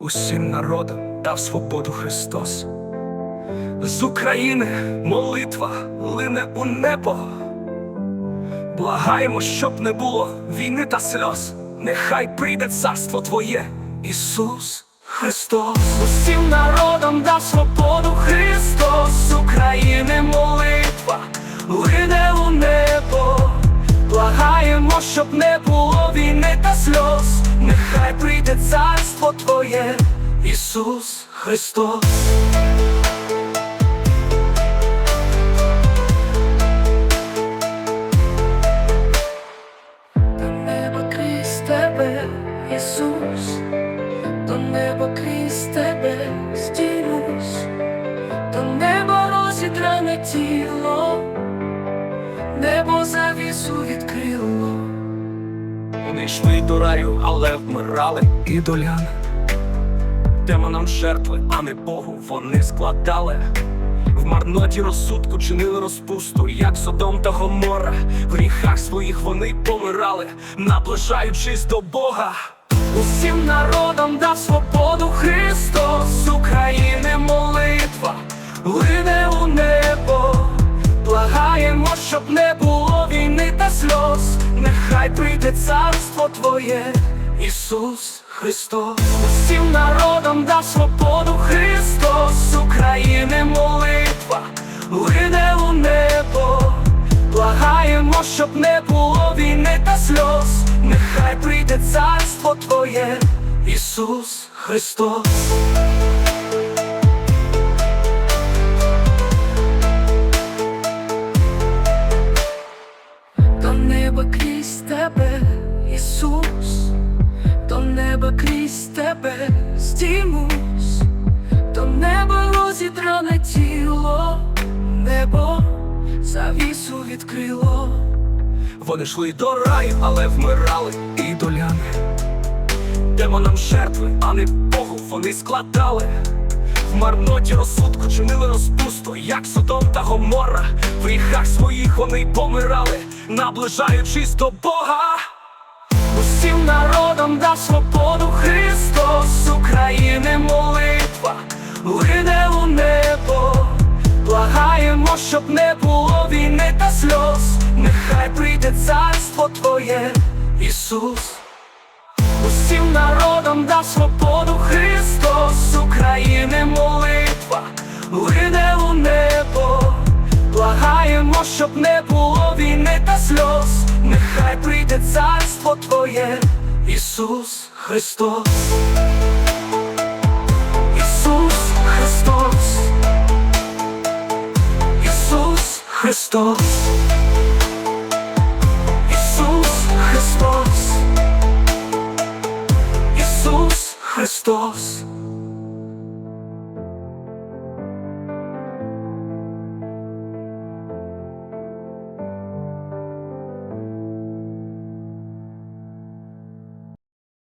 Усім народам дав свободу Христос. З України молитва лине у небо. Благаємо, щоб не було війни та сльоз. Нехай прийде царство Твоє, Ісус Христос. Усім народам дав свободу Христос. З України молитва лине у небо. Благаємо, щоб не було війни та сльоз. Нехай прийде царство Твоє, Ісус Христос. До неба крізь тебе, Ісус, до неба крізь тебе стінусь, до неба розідране тіло, небо завісу відкрило. Вони йшли до раю, але вмирали і ідоляни. Демонам жертви, а не Богу вони складали. В марноті розсудку чинили розпусту, як Содом та Гомора. В гріхах своїх вони помирали, наближаючись до Бога. Усім народам дав свободу Христос України молитва, лине у небо. Благаємо, щоб не було війни та сльоз. Нехай прийде царство Твоє, Ісус Христос. Усім народам дав свободу Христос України молитва, лине у небо. Благаємо, щоб не було війни та сльоз. Нехай прийде царство Твоє, Ісус Христос. Тебе стімусь, до неба розідране тіло, небо завісу відкрило. Вони йшли до раю, але вмирали ідоляни. Демонам жертви, а не Богу вони складали. В марноті розсудку чинили розпусту, як Содом та Гомора. В гріхах своїх вони помирали, наближаючись до Бога. Усім народам дав свободу Христос України молитва, лине у небо. Благаємо, щоб не було війни та сльоз. Нехай прийде царство Твоє, Ісус. Усім народам дав свободу Христос України молитва, лине у небо. Благаємо, щоб не було війни та сльоз. Царство Твоє, Ісус Христос. Ісус Христос. Ісус Христос. Ісус Христос. Ісус Христос.